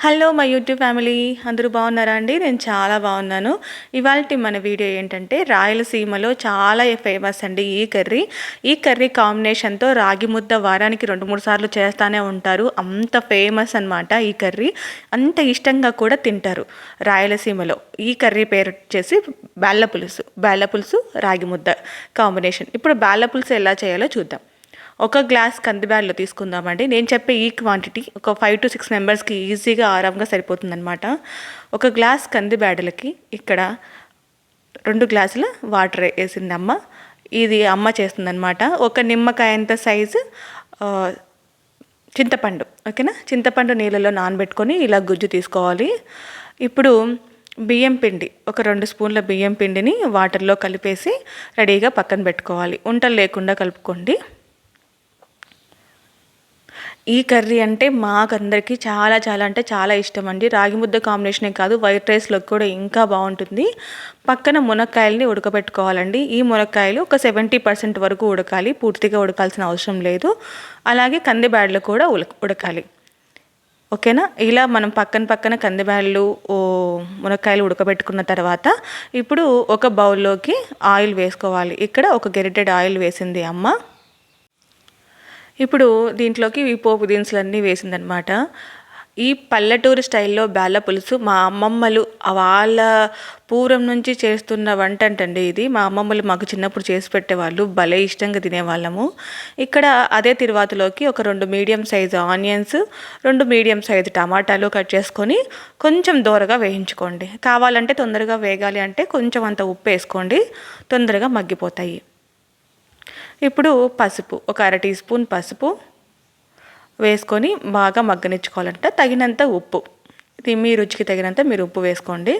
Hello my YouTube family. అందరూ బాగున్నారా అండి? నేను చాలా బాగున్నాను. ఇవాళ మన వీడియో ఏంటంటే రాయలసీమలో చాలా ఫేమస్ అండి ఈ కర్రీ. ఈ కర్రీ కాంబినేషన్తో రాగి ముద్ద వారానికి రెండు మూడు సార్లు చేస్తూనే ఉంటారు. అంత ఫేమస్ అనమాట ఈ కర్రీ. అంత ఇష్టంగా కూడా తింటారు రాయలసీమలో. ఈ కర్రీ పేరు వచ్చేసి బెల్ల పులుసు బెల్ల పులుసు రాగి ముద్ద కాంబినేషన్. ఇప్పుడు బెల్ల పులుసు ఎలా చేయాలో చూద్దాం. ఒక గ్లాస్ కందిబ్యాళ్ళు తీసుకుందామండి. నేను చెప్పే ఈ క్వాంటిటీ ఒక ఫైవ్ టు సిక్స్ మెంబర్స్కి ఈజీగా ఆరాంగా సరిపోతుందనమాట ఒక గ్లాస్ కందిబ్యాడలకి ఇక్కడ రెండు గ్లాసుల వాటర్ వేసింది అమ్మ. ఇది అమ్మ చేస్తుందనమాట ఒక నిమ్మకాయ అంత సైజు చింతపండు ఓకేనా చింతపండు నీళ్ళలో నానబెట్టుకొని ఇలా గుజ్జు తీసుకోవాలి. ఇప్పుడు బియ్యం పిండి ఒక రెండు స్పూన్ల బియ్యం పిండిని వాటర్లో కలిపేసి రెడీగా పక్కన పెట్టుకోవాలి. ఉంటలు లేకుండా కలుపుకోండి. ఈ కర్రీ అంటే మాకందరికీ చాలా చాలా అంటే చాలా ఇష్టం అండి రాగి ముద్ద కాంబినేషనే కాదు వైట్ రైస్లో కూడా ఇంకా బాగుంటుంది. పక్కన మునక్కాయలని ఉడకబెట్టుకోవాలండి. ఈ మునక్కాయలు ఒక సెవెంటీ పర్సెంట్ వరకు ఉడకాలి పూర్తిగా ఉడకాల్సిన అవసరం లేదు. అలాగే కందిబ్యాడ్లు కూడా ఉడకాలి. ఓకేనా? ఇలా మనం పక్కన పక్కన కందిబ్యాళ్ళు మునక్కాయలు ఉడకబెట్టుకున్న తర్వాత ఇప్పుడు ఒక బౌల్లోకి ఆయిల్ వేసుకోవాలి. ఇక్కడ ఒక గెరిటెడ్ ఆయిల్ వేసింది అమ్మ. ఇప్పుడు దీంట్లోకి ఈ పోపు దినుసులన్నీ వేసిందనమాట ఈ పల్లెటూరు స్టైల్లో బెల్ల పులుసు మా అమ్మమ్మలు వాళ్ళ పూర్వం నుంచి చేస్తున్న వంట అంటండి ఇది. మా అమ్మమ్మలు మాకు చిన్నప్పుడు చేసి పెట్టేవాళ్ళు భలే ఇష్టంగా తినేవాళ్ళము. ఇక్కడ అదే తిరువాతలోకి ఒక రెండు మీడియం సైజు ఆనియన్స్ రెండు మీడియం సైజు టమాటాలు కట్ చేసుకొని కొంచెం దూరగా వేయించుకోండి. కావాలంటే తొందరగా వేగాలి అంటే కొంచెం అంత ఉప్పు వేసుకోండి. తొందరగా మగ్గిపోతాయి. ఇప్పుడు పసుపు ఒక అర టీ స్పూన్ పసుపు వేసుకొని బాగా మగ్గనిచ్చుకోవాలంట. తగినంత ఉప్పు. ఇది మీ రుచికి తగినంత మీరు ఉప్పు వేసుకోండి.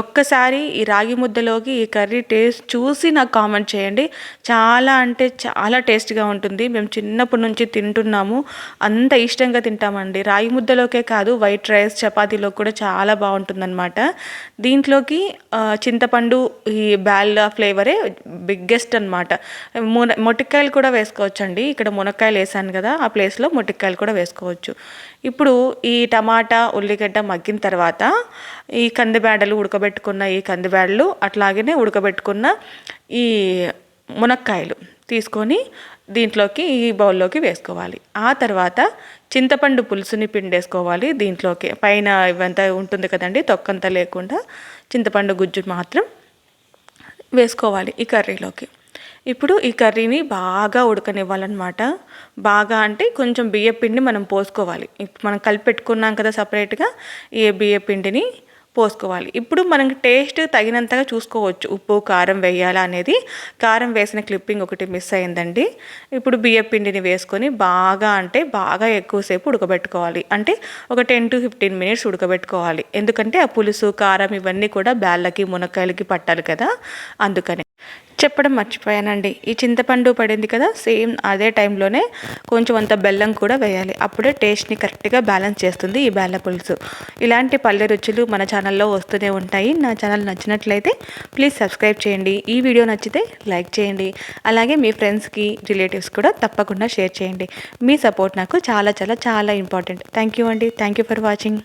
ఒక్కసారి ఈ రాగి ముద్దలోకి ఈ కర్రీ టేస్ట్ చూసి నాకు కామెంట్ చేయండి. చాలా అంటే చాలా టేస్ట్గా ఉంటుంది. మేము చిన్నప్పటి నుంచి తింటున్నాము. అంత ఇష్టంగా తింటామండి. రాగి ముద్దలోకే కాదు వైట్ రైస్ చపాతీలో కూడా చాలా బాగుంటుందన్నమాట. దీంట్లోకి చింతపండు ఈ బ్యాల్ ఫ్లేవరే బిగ్గెస్ట్ అనమాట మున మొటికాయలు కూడా వేసుకోవచ్చండి. ఇక్కడ మునక్కాయలు వేసాను కదా ఆ ప్లేస్లో మొటికాయలు కూడా వేసుకోవచ్చు. ఇప్పుడు ఈ టమాటా ఉల్లిగడ్డ మగ్గిన తర్వాత ఈ కందిబేడలు ఉడకబెట్టుకున్న ఈ కందిబేడలు అట్లాగనే ఉడకబెట్టుకున్న ఈ మునక్కాయలు తీసుకొని దీంట్లోకి ఈ బౌల్లోకి వేసుకోవాలి. ఆ తర్వాత చింతపండు పులుసుని పిండేసుకోవాలి దీంట్లోకి. పైన ఇవంతా ఉంటుంది కదండి తొక్కంతా లేకుండా చింతపండు గుజ్జు మాత్రం వేసుకోవాలి ఈ కర్రీలోకి. ఇప్పుడు ఈ కర్రీని బాగా ఉడకనివ్వాలన్నమాట. బాగా అంటే కొంచెం బియ్య పిండి మనం పోసుకోవాలి. మనం కలిపి పెట్టుకున్నాం కదా సపరేట్గా ఈ బియ్య పిండిని పోసుకోవాలి. ఇప్పుడు మనకి టేస్ట్ తగినంతగా చూసుకోవచ్చు. ఉప్పు కారం వేయాలా అనేది. కారం వేసిన క్లిప్పింగ్ ఒకటి మిస్ అయిందండి. ఇప్పుడు బియ్య పిండిని వేసుకొని బాగా అంటే బాగా ఎక్కువసేపు ఉడకబెట్టుకోవాలి. అంటే ఒక టెన్ టు ఫిఫ్టీన్ మినిట్స్ ఉడకబెట్టుకోవాలి. ఎందుకంటే ఆ పులుసు కారం ఇవన్నీ కూడా బ్యాళ్ళకి మునక్కాయలకి పట్టాలి కదా. అందుకని. చెప్పడం మర్చిపోయానండి. ఈ చింతపండు పడింది కదా సేమ్ అదే టైంలోనే కొంచెం అంత బెల్లం కూడా వేయాలి. అప్పుడే టేస్ట్ని కరెక్ట్గా బ్యాలెన్స్ చేస్తుంది ఈ బెల్ల పులుసు. ఇలాంటి పల్లె రుచులు మన ఛానల్లో వస్తూనే ఉంటాయి. నా ఛానల్ నచ్చినట్లయితే ప్లీజ్ సబ్స్క్రైబ్ చేయండి. ఈ వీడియో నచ్చితే లైక్ చేయండి. అలాగే మీ ఫ్రెండ్స్కి రిలేటివ్స్ కూడా తప్పకుండా షేర్ చేయండి. మీ సపోర్ట్ నాకు చాలా చాలా చాలా ఇంపార్టెంట్. థ్యాంక్ యూ అండి. Thank you for watching.